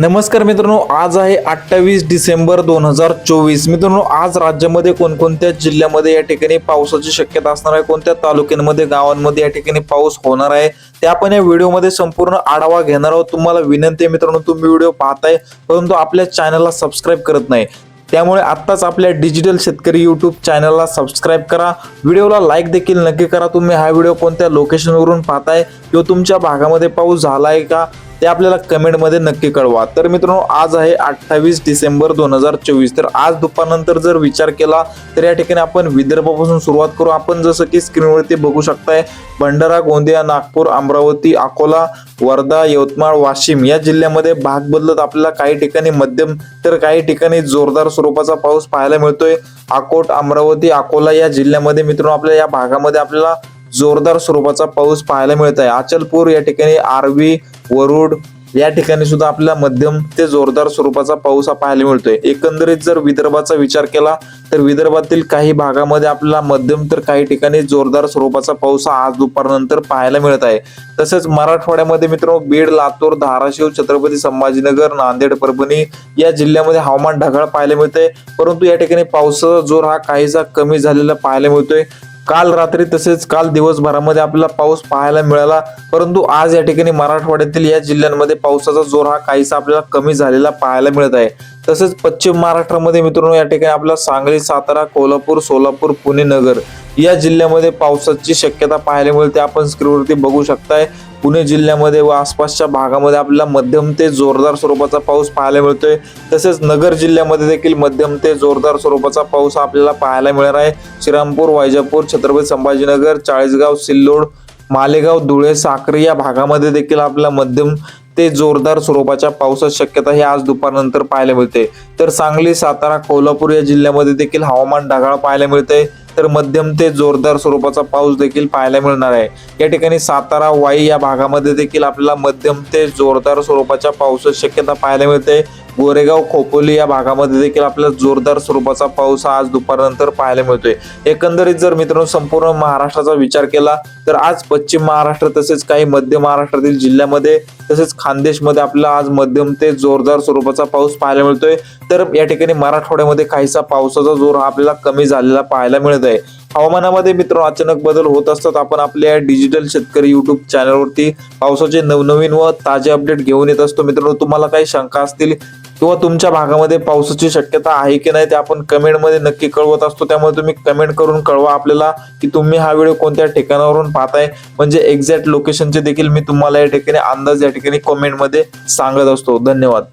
नमस्कार मित्रांनो आज आहे अठ्ठावीस डिसेंबर दोन हजार चोवीस. मित्रांनो आज राज्यामध्ये कोणकोणत्या जिल्ह्यामध्ये या ठिकाणी पावसाची शक्यता असणार आहे? कोणत्या तालुक्यांमध्ये गावांमध्ये या ठिकाणी पाऊस होणार आहे? ते आपण या व्हिडिओमध्ये संपूर्ण आढावा घेणार आहोत. तुम्हाला विनंती आहे मित्रांनो तुम्ही व्हिडिओ पाहताय परंतु आपल्या चॅनलला सबस्क्राईब करत नाही. त्यामुळे आत्ताच आपल्या डिजिटल शेतकरी यूट्यूब चॅनलला सबस्क्राईब करा. व्हिडिओला लाईक देखील नक्की करा. तुम्ही हा व्हिडिओ कोणत्या लोकेशनवरून पाहताय किंवा तुमच्या भागामध्ये पाऊस झाला आहे का? ते आपल्याला कमेंटमध्ये नक्की कळवा. तर मित्रांनो आज आहे अठ्ठावीस डिसेंबर दोन हजार चोवीस. तर आज दुपारनंतर जर विचार केला तर या ठिकाणी आपण विदर्भापासून सुरुवात करू. आपण जसं की स्क्रीनवरती बघू शकताय भंडारा गोंदिया नागपूर अमरावती अकोला वर्धा यवतमाळ वाशिम या जिल्ह्यामध्ये भाग बदलत आपल्याला काही ठिकाणी मध्यम तर काही ठिकाणी जोरदार स्वरूपाचा पाऊस पाहायला मिळतोय. अकोट अमरावती अकोला या जिल्ह्यामध्ये मित्रांनो आपल्या या भागामध्ये आपल्याला जोरदार स्वरूपाचा पाऊस पाहायला मिळत आहे अचलपूर या ठिकाणी आर्वी वरुड या ठिकाणी सुद्धा आपल्याला मध्यम ते जोरदार स्वरूपाचा पाऊस हा पाहायला मिळतोय. एकंदरीत जर विदर्भाचा विचार केला तर विदर्भातील काही भागामध्ये आपल्याला मध्यम तर काही ठिकाणी जोरदार स्वरूपाचा पाऊस हा आज दुपारनंतर पाहायला मिळत आहे. तसेच मराठवाड्यामध्ये मित्रांनो बीड लातूर धाराशिव छत्रपती संभाजीनगर नांदेड परभणी या जिल्ह्यामध्ये हवामान ढगाळ पाहायला मिळतंय. परंतु या ठिकाणी पावसाचा जोर हा काहीसा कमी झालेला पाहायला मिळतोय. काल रात्री तसेच काल दिवसभरामध्ये आपल्याला पाऊस पाहायला मिळाला. परंतु आज या ठिकाणी मराठवाड्यातील या जिल्ह्यांमध्ये पावसाचा जोर हा काहीसा आपल्याला कमी झालेला पाहायला मिळत आहे. तसेच पश्चिम महाराष्ट्रामध्ये मित्रांनो या ठिकाणी आपला सांगली सातारा कोल्हापूर सोलापूर पुणे नगर या जिल्ह्यामध्ये पावसाची शक्यता पाहायला मिळते. आपण स्क्रीनवरती बघू शकताय. पुणे जिल्ह्यामध्ये व आसपासच्या भागामध्ये आपल्याला मध्यम ते जोरदार स्वरूपाचा पाऊस पाहायला मिळतोय. तसेच नगर जिल्ह्यामध्ये देखील मध्यम ते जोरदार स्वरूपाचा पाऊस हा आपल्याला पाहायला मिळणार आहे. श्रीरामपूर वैजापूर छत्रपती संभाजीनगर चाळीसगाव सिल्लोड मालेगाव धुळे साक्री या भागामध्ये देखील आपल्याला मध्यम ते जोरदार स्वरूपाच्या पावसाची शक्यता ही आज दुपारनंतर पाहायला मिळते. तर सांगली सातारा कोल्हापूर या जिल्ह्यामध्ये देखील हवामान ढगाळ पाहायला मिळते तर मध्यम ते जोरदार स्वरूपाचा पाऊस देखील पाहायला मिळणार आहे. या ठिकाणी सातारा वाई या भागामध्ये देखील आपल्याला मध्यम ते जोरदार स्वरूपाच्या पावसाची शक्यता पाहायला मिळते. गोरेगाव खोपोली या भागामध्ये देखील आपल्याला जोरदार स्वरूपाचा पाऊस हा आज दुपारनंतर पाहायला मिळतोय. एकंदरीत जर मित्रांनो संपूर्ण महाराष्ट्राचा विचार केला तर आज पश्चिम महाराष्ट्र तसेच काही मध्य महाराष्ट्रातील जिल्ह्यामध्ये तसेच खानदेशमध्ये आपल्याला आज मध्यम ते जोरदार स्वरूपाचा पाऊस पाहायला मिळतोय. तर या ठिकाणी मराठवाड्यामध्ये काहीसा पावसाचा जोर हा आपल्याला कमी झालेला पाहायला मिळत आहे. हवामानामध्ये मित्र अचानक बदल होत असतात. आपण आपल्या डिजिटल शेतकरी युट्यूब चॅनलवरती पावसाचे नवनवीन व ताजे अपडेट घेऊन येत असतो. मित्रांनो तुम्हाला काही शंका असतील किंवा तुमच्या भागामध्ये पावसाची शक्यता आहे की नाही ते आपण कमेंटमध्ये नक्की कळवत असतो. त्यामुळे तुम्ही कमेंट करून कळवा आपल्याला की तुम्ही हा व्हिडिओ कोणत्या ठिकाणावरून पाहताय. म्हणजे एक्झॅक्ट लोकेशनचे देखील मी तुम्हाला या ठिकाणी अंदाज या ठिकाणी कमेंटमध्ये सांगत असतो. धन्यवाद.